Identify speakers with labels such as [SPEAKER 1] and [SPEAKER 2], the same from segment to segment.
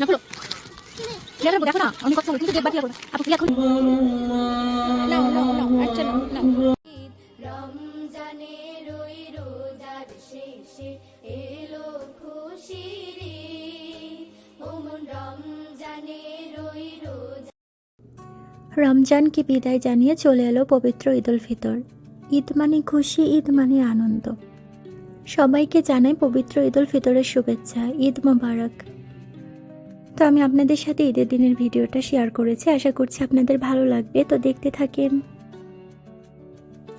[SPEAKER 1] না দেখো দেখো না অনেক কথা বলে কিন্তু দেখবা কি আপু কি এখন নাও নাও নাও আচ্ছা নাও নাও।
[SPEAKER 2] রমজানের ওই রোজার শেষে এলো খুশির ঈদ। ওমন রমজানের ওই রোজা
[SPEAKER 3] রমজানকে বিদায় জানিয়ে চলে এলো পবিত্র ঈদুল ফিতর। ঈদ মানে খুশি ঈদ মানে আনন্দ। সবাইকে জানাই পবিত্র ঈদুল ফিতরের শুভেচ্ছা। ঈদ মোবারক। তো আমি আপনাদের সাথে ঈদের দিনের ভিডিওটা শেয়ার করেছি। আশা করছি আপনাদের ভালো লাগবে। তো দেখতে থাকেন।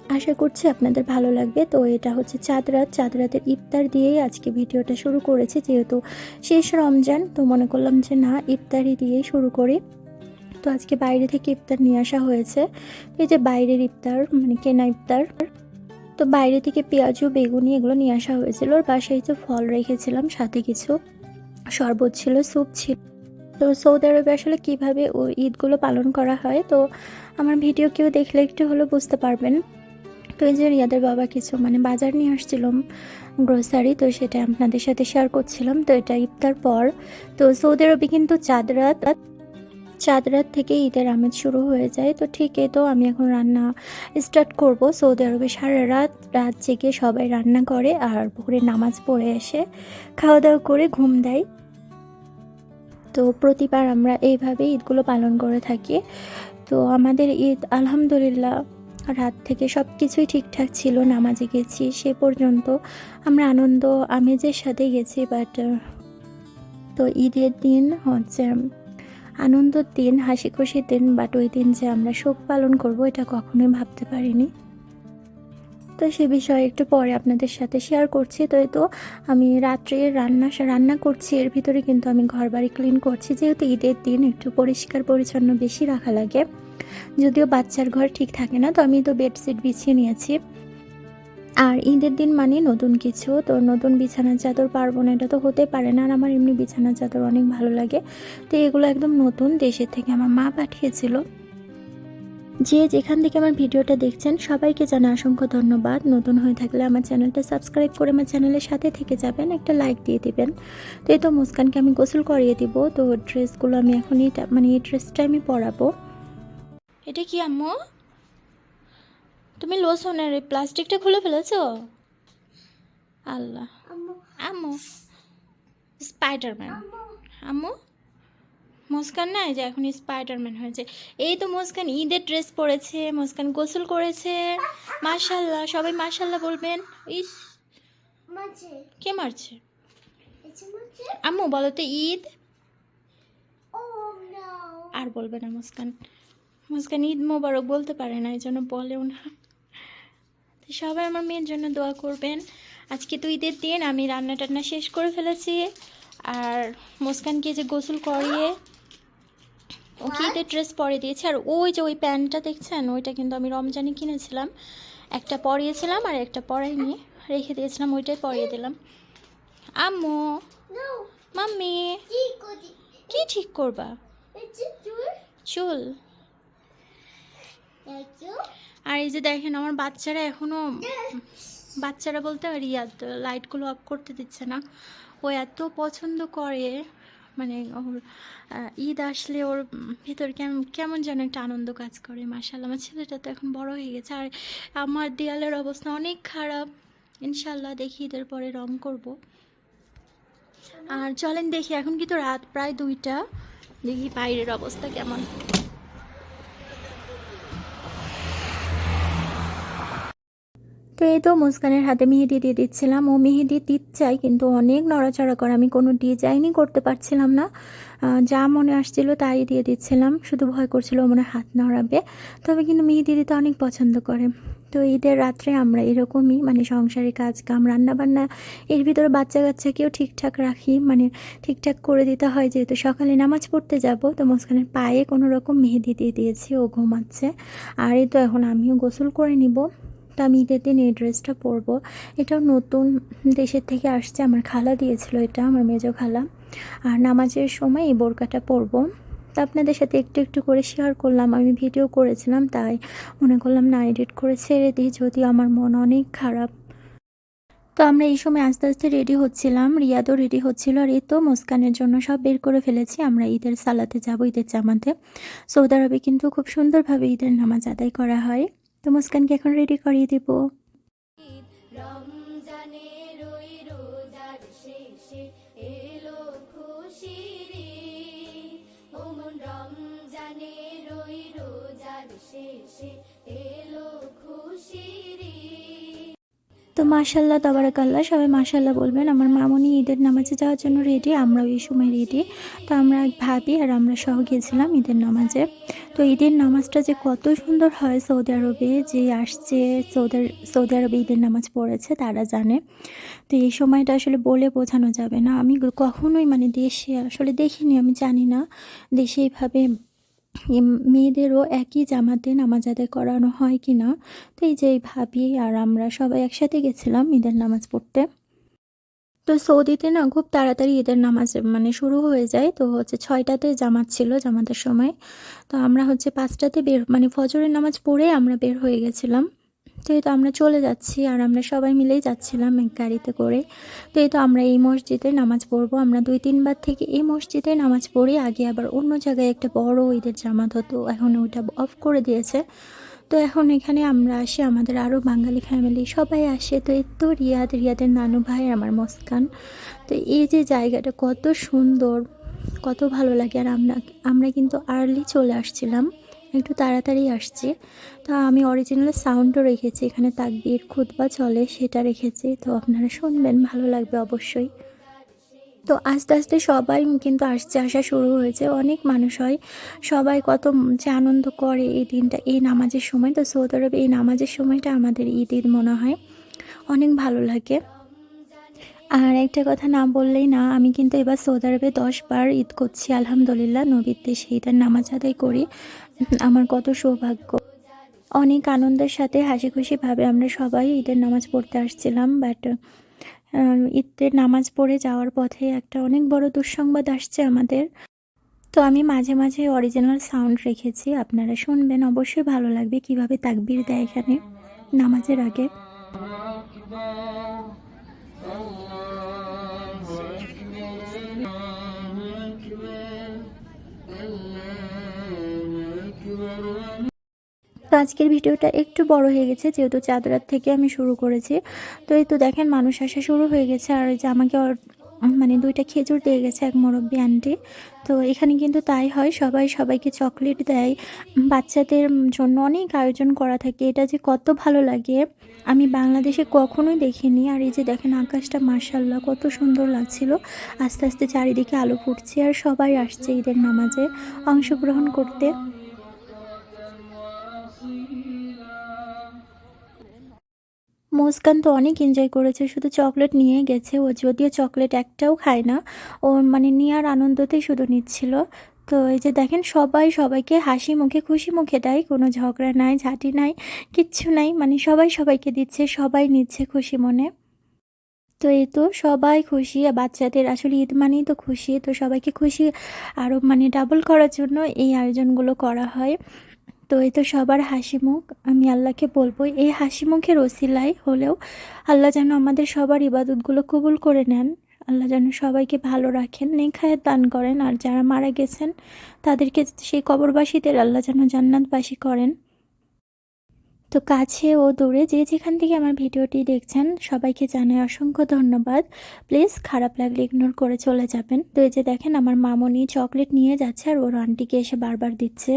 [SPEAKER 3] আশা করছি আপনাদের ভালো লাগবে। তো এটা হচ্ছে চাঁদ রাত। চাঁদ রাতের ইফতার দিয়েই আজকে ভিডিওটা শুরু করেছি। যেহেতু শেষ রমজান, তো মনে করলাম যে না ইফতারি দিয়েই শুরু করি। তো আজকে বাইরে থেকে ইফতার নিয়ে আসা হয়েছে। এই যে বাইরের ইফতার মানে কেনা ইফতার। তো বাইরে থেকে পেঁয়াজু, বেগুনি এগুলো নিয়ে আসা হয়েছিল। ওর বাসায় যে ফল রেখেছিলাম, সাথে কিছু শরবত ছিল, স্যুপ ছিল। তো সৌদি আরবে আসলে কীভাবে ঈদগুলো পালন করা হয়? তো আমার ভিডিও কেউ দেখলে একটু হলেও বুঝতে পারবেন। তো এই যে রিয়াদের বাবা কিছু মানে বাজার নিয়ে আসছিলাম গ্রোসারি তো সেটা আপনাদের সাথে শেয়ার করছিলাম। তো এটা ইফতার পর, তো সৌদি আরবে কিন্তু চাঁদ রাত চাঁদ রাত থেকে ঈদের আমেজ শুরু হয়ে যায়। তো ঠিক তো আমি এখন রান্না স্টার্ট করব। সৌদি আরবে সারা রাত রাত জেগে সবাই রান্না করে আর ভোরে নামাজ পড়ে এসে খাওয়া দাওয়া করে ঘুম দেয়। তো প্রতিবার আমরা এইভাবে ঈদগুলো পালন করে থাকি। তো আমাদের ঈদ আলহামদুলিল্লাহ রাত থেকে সব কিছুই ঠিকঠাক ছিল, নামাজে গেছি, সে পর্যন্ত আমরা আনন্দ, আমেজের সাথে গেছি বাট তো ঈদের দিন হচ্ছে আনন্দের দিন হাসি খুশির দিন বাট ওই দিন যে আমরা শোক পালন করব, এটা কখনোই ভাবতে পারিনি। তো সে বিষয়ে একটু পরে আপনাদের সাথে শেয়ার করছি। তো তো আমি রাত্রে রান্না রান্না করছি। এর ভিতরে কিন্তু আমি ঘর বাড়ি ক্লিন করছি। যেহেতু ঈদের দিন, একটু পরিষ্কার, পরিচ্ছন্ন বেশি রাখা লাগে। যদিও বাচ্চার ঘর ঠিক থাকে না, তো আমি তো বেডশিট বিছিয়ে নিয়েছি। আর ঈদের দিন মানে নতুন কিছু। তো নতুন বিছানার চাদর পারব না, এটা তো হতে পারে না। আর আমার এমনি বিছানার চাদর অনেক ভালো লাগে। তো এগুলো একদম নতুন দেশের থেকে আমার মা পাঠিয়েছিল। যে যেখান থেকে আমার ভিডিওটা দেখছেন সবাইকে জানা অসংখ্য ধন্যবাদ। নতুন হয়ে থাকলে আমার চ্যানেলটা সাবস্ক্রাইব করে আমার চ্যানেলের সাথে থেকে যাবেন একটা লাইক দিয়ে দিবেন। তো এই তো মুস্কানকে আমি গোসল করিয়ে দিব। তো ড্রেসগুলো আমি এখন এটা মানে এই ড্রেসটা আমি পরাবো।
[SPEAKER 1] এটা কি আম্মু? তুমি লোশনের এই প্লাস্টিকটা খুলে ফেলেছো? আল্লাহ। আম্মু। স্পাইডারম্যান আম্মু? মুস্কান না যে এখন স্পাইডারম্যান হয়েছে। এই তো মুস্কান ঈদের ড্রেস পরেছে মুস্কান গোসল করেছে। মাশাল্লাহ সবাই মাশাল্লাহ বলবেন। ইস কে মারছে? আম্মু বলো তো ঈদ।
[SPEAKER 2] ও
[SPEAKER 1] আর বলবে না মুস্কান। মুস্কান ঈদ মোবারক বলতে পারে না এই জন্য বলেও না। তো সবাই আমার মেয়ের জন্য দোয়া করবেন। আজকে তো ঈদের দিন আমি রান্না টান্না শেষ করে ফেলেছি। আর মুস্কানকে যে গোসল করিয়ে ওকে ঈদের ড্রেস পরে দিয়েছি। আর ওই যে ওই প্যান্টটা দেখছেন ওইটা কিন্তু আমি রমজানে কিনেছিলাম। একটা পরিয়েছিলাম আর একটা পরাই নিয়ে রেখে দিয়েছিলাম ওইটাই পরিয়ে দিলাম। আম্মু মাম্মি
[SPEAKER 2] কি
[SPEAKER 1] ঠিক করবা?
[SPEAKER 2] চুল।
[SPEAKER 1] আর এই যে দেখেন আমার বাচ্চারা এখনও বাচ্চারা বলতে রিয়াদ লাইটগুলো অফ করতে দিচ্ছে না। ও এত পছন্দ করে। মানে ওর ঈদ আসলে ওর ভেতর কেমন কেমন যেন একটা আনন্দ কাজ করে মার্শাল আমার ছেলেটা তো এখন বড় হয়ে গেছে। আর আমার দেয়ালের অবস্থা অনেক খারাপ। ইনশাল্লাহ দেখি ঈদের পরে রং করব। আর চলেন দেখি, এখন কিন্তু রাত প্রায় দুইটা। দেখি বাইরের অবস্থা কেমন।
[SPEAKER 3] তো এই তো মুস্কানের হাতে মেহেদি দিয়ে দিচ্ছিলাম। ও মেহেদি দিচ্ছাই, কিন্তু অনেক নড়াচড়া করে। আমি কোনো ডিজাইনই করতে পারছিলাম না। যা মনে আসছিল তাই দিয়ে দিচ্ছিলাম। শুধু ভয় করছিল মনে হাত নড়াবে। তবে কিন্তু মেহেদি দিতে অনেক পছন্দ করে। তো ঈদের রাত্রে আমরা এরকমই মানে সংসারের কাজ কাম রান্না বান্না এর ভিতরে বাচ্চা কাচ্চাকেও ঠিকঠাক রাখি। মানে ঠিকঠাক করে দিতে হয়, যেহেতু সকালে নামাজ পড়তে যাব, তো মুস্কানের পায়ে কোনো রকম মেহেদি দিয়ে দিয়েছি, ও ঘুমাচ্ছে। আর এই তো এখন আমিও গোসল করে নিব। তো আমি ঈদের দিন এই ড্রেসটা পরবো। এটাও নতুন দেশের থেকে আসছে, আমার খালা দিয়েছিল এটা, আমার মেজো খালা। আর নামাজের সময় এই বোরকাটা পরবো। তা আপনাদের সাথে একটু একটু করে শেয়ার করলাম, আমি ভিডিও করেছিলাম, তাই মনে করলাম না এডিট করে ছেড়ে দিই, যদিও আমার মন অনেক খারাপ। তো তো আমরা এই সময় আস্তে আস্তে রেডি হচ্ছিলাম, রিয়াদও রেডি হচ্ছিল, আর এই তো মুস্কানের জন্য সব বের করে ফেলেছি, আমরা ঈদের সালাতে যাব, ঈদের জামাতে। সৌদি আরবে কিন্তু খুব সুন্দরভাবে ঈদের নামাজ আদায় করা হয়। তো মুস্কানকে এখন রেডি করিয়ে দিব। তো মাশাল্লাহ তবারাকাল্লাহ সবাই মাশাল্লাহ বলবেন। আমার মামনি ঈদের নামাজে যাওয়ার জন্য রেডি আমরাও এই সময় রেডি তো আমরা ভাবি আর আমরা সহ গিয়েছিলাম ঈদের নামাজে। তো ঈদের নামাজটা যে কত সুন্দর হয় সৌদি আরবে, যে আসছে সৌদি সৌদি আরবে ঈদের নামাজ পড়েছে তারা জানে। তো এই সময়টা আসলে বলে বোঝানো যাবে না। আমি কখনোই মানে দেশে আসলে দেখিনি, আমি জানি না। দেশে এইভাবে মেয়েদেরও একই জামাতে নামাজ আদায় করানো হয় কি না তো এই যে ভাবি আর আমরা সবাই একসাথে গেছিলাম ঈদের নামাজ পড়তে। তো সৌদিতে না খুব তাড়াতাড়ি ঈদের নামাজ মানে শুরু হয়ে যায়। তো হচ্ছে ছয়টাতে জামাত ছিল জামাতের সময়। তো আমরা হচ্ছে পাঁচটাতে বের মানে ফজরের নামাজ পড়ে আমরা বের হয়ে গেছিলাম। তো এই তো আমরা চলে যাচ্ছি আর আমরা সবাই মিলেই যাচ্ছিলাম এক গাড়িতে করে। তো এই তো আমরা এই মসজিদে নামাজ পড়ব। আমরা দুই তিনবার থেকে এই মসজিদে নামাজ পড়ি আগে আবার অন্য জায়গায় একটা বড় ঈদের জামাত হতো। এখন ওইটা অফ করে দিয়েছে। তো এখন এখানে আমরা আসি, আমাদের আরও বাঙালি ফ্যামিলি সবাই আসে। তো এই তো রিয়াদ, রিয়াদের নানু ভাই আমার মস্কান। তো এই যে জায়গাটা কত সুন্দর, কত ভালো লাগে। আর আমরা আমরা কিন্তু আর্লি চলে আসছিলাম, একটু তাড়াতাড়ি আসছি। তো আমি অরিজিনাল সাউন্ডও রেখেছি, এখানে তাকবির খুতবা চলে, সেটা রেখেছি। তো আপনারা শুনবেন, ভালো লাগবে অবশ্যই। তো আস্তে আস্তে সবাই কিন্তু আসছে আসা শুরু হয়েছে। অনেক মানুষ হয়। সবাই কত যে আনন্দ করে এই দিনটা, এই নামাজের সময়। তো সৌদি আরবে এই নামাজের সময়টা আমাদের ঈদ ঈদ মনে হয়। অনেক ভালো লাগে। আর একটা কথা না বললেই না, আমি কিন্তু এবার সৌদি আরবে দশ বার ঈদ করছি, আলহামদুলিল্লাহ। নবীর দেশে ঈদের নামাজ আদায় করি। আমার কত সৌভাগ্য। অনেক আনন্দের সাথে হাসি খুশিভাবে আমরা সবাই ঈদের নামাজ পড়তে আসছিলাম বাট ঈদের নামাজ পড়ে যাওয়ার পথে একটা অনেক বড় দুঃসংবাদ আসছে আমাদের। তো আমি মাঝে মাঝে অরিজিনাল সাউন্ড রেখেছি, আপনারা শুনবেন। অবশ্যই ভালো লাগবে কীভাবে তাকবির দেয় এখানে নামাজের আগে। তো আজকের ভিডিওটা একটু বড় হয়ে গেছে, যেহেতু চাদরাত থেকে আমি শুরু করেছি। তো এই তো দেখেন মানুষ আসা শুরু হয়ে গেছে, আর যে আমাকে মানে দুইটা খেজুর দিয়ে গেছে এক মুরব্বী আন্টি। তো এখানে কিন্তু তাই হয়, সবাই সবাইকে চকলেট দেয়। বাচ্চাদের জন্য অনেক আয়োজন করা থাকে, এটা যে কত ভালো লাগে। আমি বাংলাদেশে কখনোই দেখিনি, আর এই যে দেখেন আকাশটা মার্শাল্লাহ কত সুন্দর লাগছিল। আস্তে আস্তে চারিদিকে আলো ফুটছে, আর সবাই আসছে ঈদের নামাজে অংশগ্রহণ করতে। মুস্কান তো অনেক এনজয় করেছে, শুধু চকলেট নিয়ে গেছে, ও যদিও চকলেট একটাও খায় না ও মানে নেওয়ার আনন্দতেই শুধু নিচ্ছিল। তো এই যে দেখেন সবাই, সবাইকে হাসি মুখে, খুশি মুখে দেয়, কোনো ঝগড়া নাই, ঝাঁটি নাই, কিচ্ছু নাই মানে সবাই সবাইকে দিচ্ছে, সবাই নিচ্ছে খুশি মনে। তো এই তো সবাই খুশি, আর বাচ্চাদের আসলে ঈদ মানেই তো খুশি, তো সবাইকে খুশি আরও মানে ডাবল করার জন্য এই আয়োজনগুলো করা হয়। তো এই তো সবার হাসি মুখ। আমি আল্লাহকে বলব, এই হাসি মুখের ওসিলাই হলেও আল্লাহ যেন আমাদের সবার ইবাদতগুলো কবুল করে নেন। আল্লাহ যেন সবাইকে ভালো রাখেন নেখায় দান করেন। আর যারা মারা গেছেন, তাদেরকে সেই কবরবাসীদের আল্লাহ যেন জান্নাতবাসী করেন। তো কাছে ও দূরে যে যেখান থেকে আমার ভিডিওটি দেখছেন, সবাইকে জানাই অসংখ্য ধন্যবাদ। প্লিজ খারাপ লাগলে ইগনোর করে চলে যাবেন। তো এই যে দেখেন, আমার মামনি চকলেট নিয়ে যাচ্ছে আর ওর আন্টিকে এসে বারবার দিচ্ছে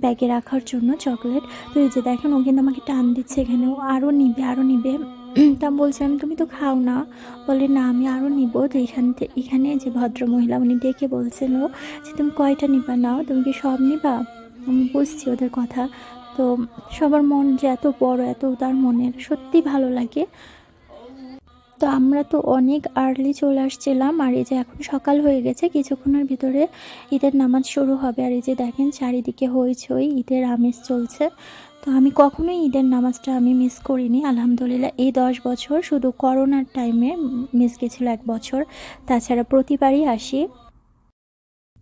[SPEAKER 3] ব্যাগে রাখার জন্য চকলেট তো এই যে দেখেন, ও কিন্তু আমাকে টান দিচ্ছে এখানে। ও আরও নিবে আরও নিবে। তা বলছিলাম তুমি তো খাও না। বলে, না, আমি আরও নিব। তো এখান থেকে এখানে যে ভদ্র মহিলা, উনি ডেকে বলছিল যে, তুমি কয়টা নিবা নাও? তুমি কি সব নিবা? আমি বুঝছি ওদের কথা। তো সবার মন যে এত বড়, এত তার মনের, সত্যি ভালো লাগে। তো আমরা তো অনেক আর্লি চলে আসছিলাম, আর এই যে এখন সকাল হয়ে গেছে, কিছুক্ষণের ভিতরে ঈদের নামাজ শুরু হবে। আর এই যে দেখেন, চারিদিকে হইচই ঈদের আমেজ চলছে। তো আমি কখনোই ঈদের নামাজটা আমি মিস করিনি, আলহামদুলিল্লাহ। এই দশ বছর শুধু করোনার টাইমে মিস গেছিল এক বছর। তাছাড়া প্রতিবারই আসি।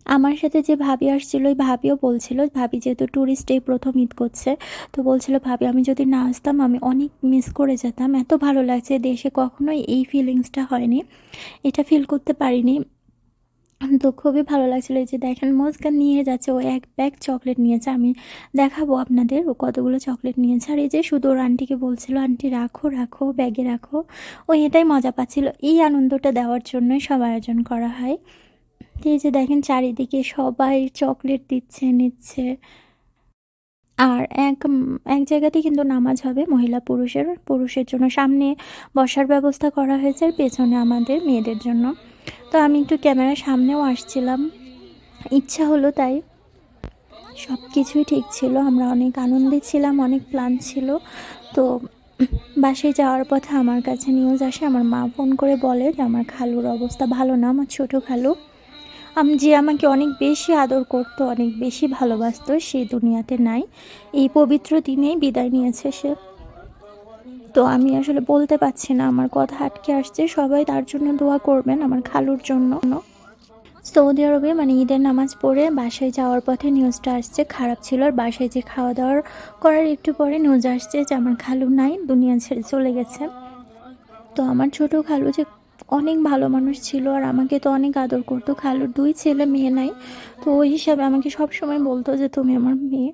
[SPEAKER 3] আমার সাথে যে ভাবি আসছিল, ওই ভাবিও বলছিল, ভাবি যেহেতু ট্যুরিস্ট এই প্রথম ঈদ করছে, তো বলছিল, ভাবি, আমি যদি না আসতাম, আমি অনেক মিস করে যেতাম। এত ভালো লাগছে দেশে, কখনোই এই ফিলিংসটা হয়নি। এটা ফিল করতে পারিনি। তো খুবই ভালো লাগছিল যে দেখেন মুস্কান নিয়ে যাচ্ছে, ও এক ব্যাগ চকলেট নিয়েছে, আমি দেখাবো আপনাদের, ও কতগুলো চকলেট নিয়েছে। আর এই যে শুধু ওর আন্টিকে বলছিল, আন্টি, রাখো রাখো ব্যাগে রাখো। ও এটাই মজা পাচ্ছিল। এই আনন্দটা দেওয়ার জন্যই সব আয়োজন করা হয়। এই যে দেখেন চারিদিকে সবাই চকলেট দিচ্ছে, নিচ্ছে। আর এক এক জায়গাতেই কিন্তু নামাজ হবে মহিলা পুরুষের পুরুষের জন্য। সামনে বসার ব্যবস্থা করা হয়েছে আর পেছনে আমাদের মেয়েদের জন্য। তো আমি একটু ক্যামেরার সামনেও আসছিলাম। ইচ্ছা হলো তাই। সব কিছুই ঠিক ছিল, আমরা অনেক আনন্দে ছিলাম, অনেক প্ল্যান ছিল। তো বাসায় যাওয়ার পথে আমার কাছে নিউজ আসে, আমার মা ফোন করে বলে যে, আমার খালুর অবস্থা ভালো না, আমার ছোটো খালু। যে আমাকে অনেক বেশি আদর করতো, অনেক বেশি ভালোবাসতো, সে দুনিয়াতে নাই। এই পবিত্র দিনেই বিদায় নিয়েছে সে। তো আমি আসলে বলতে পারছি না, আমার কথা আটকে আসছে। সবাই তার জন্য দোয়া করবেন আমার খালুর জন্য। সৌদি আরবে মানে ঈদের নামাজ পড়ে বাসায় যাওয়ার পথে নিউজটা আসছে, খারাপ ছিল। আর বাসায় যে খাওয়া দাওয়ার করার একটু পরে নিউজ আসছে যে আমার খালু নাই, দুনিয়া ছেড়ে চলে গেছে। তো আমার ছোট খালু যে অনেক ভালো মানুষ ছিল আর আমাকে তো অনেক আদর করতো। খালুর দুই ছেলে মেয়ে নাই। তো ওই হিসাবে আমাকে সব সময় বলতো যে, তুমি আমার মেয়ে।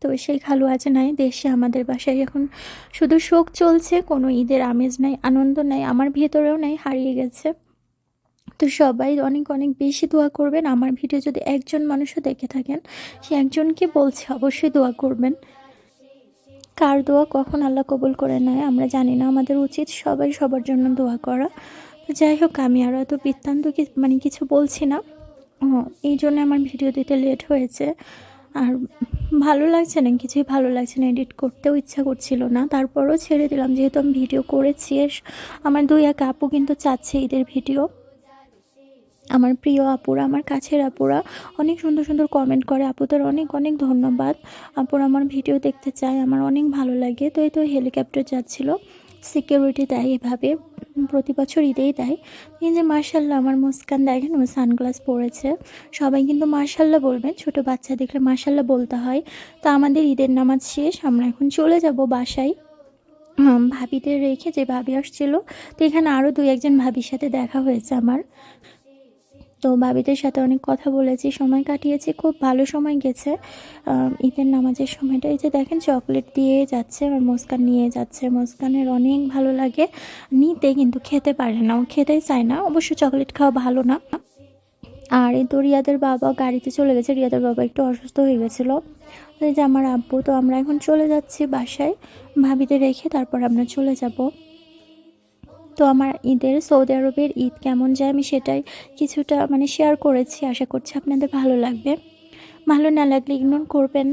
[SPEAKER 3] তো সেই খালু আছে নাই, দেশে আমাদের বাসায়। এখন শুধু শোক চলছে, কোনো ঈদের আমেজ নাই, আনন্দ নাই, আমার ভেতরেও নাই, হারিয়ে গেছে। তো সবাই অনেক অনেক বেশি দোয়া করবেন। আমার ভিডিও যদি একজন মানুষও দেখে থাকেন, সে একজনকে বলছে, অবশ্যই দোয়া করবেন। কার দোয়া কখন আল্লাহ কবুল করে নেয়, আমরা জানি না। আমাদের উচিত সবাই সবার জন্য দোয়া করা। তো যাই হোক, আমি আরও এত বৃত্তান্ত মানে কিছু বলছি না। এই জন্য আমার ভিডিও দিতে লেট হয়েছে। আর ভালো লাগছে না, কিছুই ভালো লাগছে না, এডিট করতেও ইচ্ছা করছিল না। তারপরও ছেড়ে দিলাম, যেহেতু আমি ভিডিও করেছি। আমার দুই এক আপু কিন্তু চাচ্ছে ঈদের ভিডিও। আমার প্রিয় আপুরা, আমার কাছের আপুরা, অনেক সুন্দর সুন্দর কমেন্ট করে। আপুদের অনেক অনেক ধন্যবাদ। আপুরা আমার ভিডিও দেখতে চায়, আমার অনেক ভালো লাগে। তো এই তো হেলিকপ্টার যাচ্ছিল। সিকিউরিটি দেয় এভাবে, প্রতি বছর ঈদেই দেয়। এই যে মার্শাল্লাহ আমার মুস্কান দেখেন ও সানগ্লাস পরেছে। সবাই কিন্তু মার্শাল্লাহ বলবেন, ছোট বাচ্চা দেখলে মার্শাল্লাহ বলতে হয়। তো আমাদের ঈদের নামাজ শেষ, আমরা এখন চলে যাব বাসায়। ভাবিদের রেখে যে ভাবি আসছিল, তো এখানে আরও দু একজন ভাবির সাথে দেখা হয়েছে আমার। তো ভাবিদের সাথে অনেক কথা বলেছি, সময় কাটিয়েছি, খুব ভালো সময় গেছে। ঈদের নামাজের সময়টা, এই যে দেখেন চকলেট দিয়ে যাচ্ছে আর মুস্কান নিয়ে যাচ্ছে। মুস্কানের অনেক ভালো লাগে, নিতে কিন্তু খেতে পারে না, ও খেতেই চায় না, অবশ্য চকলেট খাওয়া ভালো না। আর এই তো রিয়াদের বাবা গাড়িতে চলে গেছে, রিয়াদের বাবা একটু অসুস্থ হয়ে গেছিল। যে আমার আব্বু, তো আমরা এখন চলে যাচ্ছি বাসায় ভাবিতে রেখে তারপর আমরা চলে যাব। তো আমার ঈদের সৌদি আরবের ঈদ কেমন যায় আমি সেটাই কিছুটা মানে শেয়ার করেছি। আশা করছি আপনাদের ভালো লাগবে। ভালো না লাগলে ইগনোর করবেন।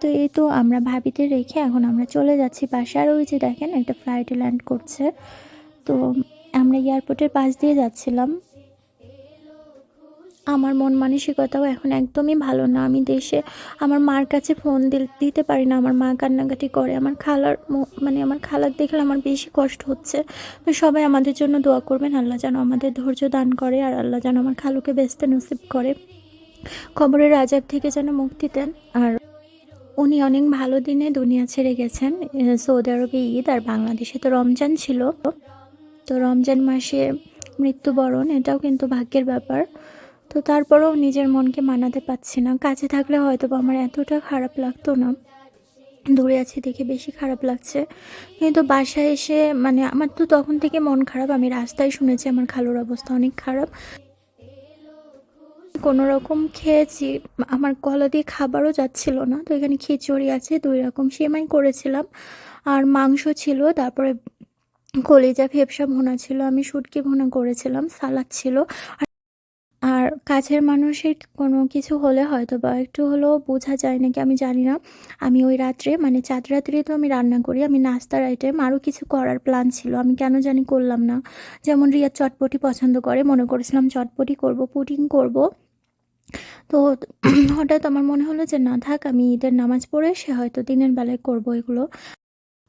[SPEAKER 3] তো এই তো আমরা ভাবিতে রেখে এখন আমরা চলে যাচ্ছি পাশে আর ওই যে দেখেন একটা ফ্লাইটে ল্যান্ড করছে। তো আমরা এয়ারপোর্টের পাশ দিয়ে যাচ্ছিলাম। আমার মন মানসিকতাও এখন একদমই ভালো না। আমি দেশে আমার মার কাছে ফোন দিতে পারি না। আমার মা কান্নাকাটি করে। আমার খালার মানে আমার খালার দেখলে আমার বেশি কষ্ট হচ্ছে। তো সবাই আমাদের জন্য দোয়া করবেন। আল্লাহ যেন আমাদের ধৈর্য দান করে আর আল্লাহ যেন আমার খালুকে বেস্তে নসিব করে। খবরের আজাব থেকে যেন মুক্তি দেন। আর উনি অনেক ভালো দিনে দুনিয়া ছেড়ে গেছেন। সৌদি আরবে ঈদ আর বাংলাদেশে তো রমজান ছিল। তো রমজান মাসে মৃত্যুবরণ, এটাও কিন্তু ভাগ্যের ব্যাপার। তো তারপরেও নিজের মনকে মানাতে পারছি না। কাছে থাকলে হয়তো বা আমার এতটা খারাপ লাগতো না। দূরে আছি দেখে বেশি খারাপ লাগছে। কিন্তু বাসায় এসে মানে আমার তো তখন থেকে মন খারাপ, আমি রাস্তায় শুনেছি আমার খালুর অবস্থা অনেক খারাপ। কোনো রকম খেয়েছি, আমার গলা দিয়ে খাবারও যাচ্ছিল না। তো এখানে খিচুড়ি আছে, দুই রকম সেমাই করেছিলাম। আর মাংস ছিল, তারপরে কলিজা ফেপসা ভুনা ছিল, আমি শুটকি ভুনা করেছিলাম, সালাদ ছিল। আর কাছের মানুষের কোনো কিছু হলে হয়তো বা একটু হলেও বোঝা যায় নাকি আমি জানি না। আমি ওই রাত্রে মানে চাঁদ রাত্রে তো আমি রান্না করি, আমি নাস্তার আইটেম আরও কিছু করার প্ল্যান ছিল। আমি কেন জানি করলাম না। যেমন রিয়া চটপটি পছন্দ করে, মনে করেছিলাম চটপটি করব, পুডিং করব। তো হঠাৎ আমার মনে হলো যে, না থাক, আমি ঈদের নামাজ পড়ে সে হয়তো দিনের বেলায় করব এগুলো।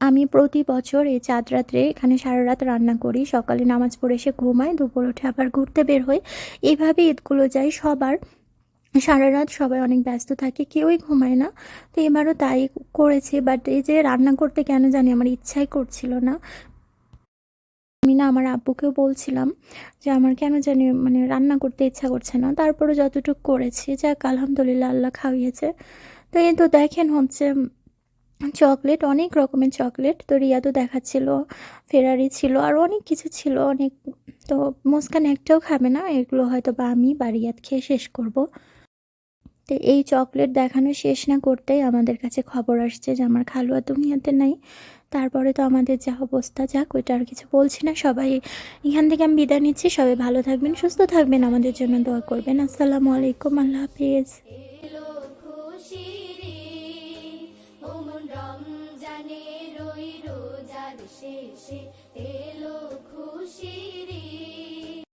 [SPEAKER 3] আমি প্রতি বছর এই চাঁদ রাত্রে এখানে সারা রাত রান্না করি। সকালে নামাজ পড়ে এসে ঘুমাই, দুপুর উঠে আবার ঘুরতে বের হই। এইভাবে ঈদগুলো যাই সবার, সারা রাত সবাই অনেক ব্যস্ত থাকে, কেউই ঘুমায় না। তো এবারও তাই করেছি বাট এই যে রান্না করতে কেন জানি আমার ইচ্ছাই করছিল না। আমি না আমার আব্বুকেও বলছিলাম যে আমার কেন জানি মানে রান্না করতে ইচ্ছা করছে না। তারপরে যতটুকু করেছি, যাক, আলহামদুলিল্লাহ, আল্লাহ খাওয়িয়েছে তো এই তো দেখেন হচ্ছে চকলেট, অনেক রকমের চকলেট। তো রিয়া তো দেখাচ্ছিল, ফেরারি ছিল, আর অনেক কিছু ছিল, অনেক। তো মুস্কান একটাও খাবে না, এগুলো হয়তো বা আমি বা রিয়াদ খেয়ে শেষ করব। তো এই চকলেট দেখানো শেষ না করতেই আমাদের কাছে খবর আসছে যে আমার খালুয়া দুনিয়াতে নাই। তারপরে তো আমাদের যা অবস্থা, যাক, ওইটা আর কিছু বলছি না। সবাই এখান থেকে আমি বিদায় নিচ্ছি। সবাই ভালো থাকবেন, সুস্থ থাকবেন। আমাদের জন্য দোয়া করবেন। আসসালামু আলাইকুম, আল্লাহ হাফিজ।
[SPEAKER 4] এলো খুশির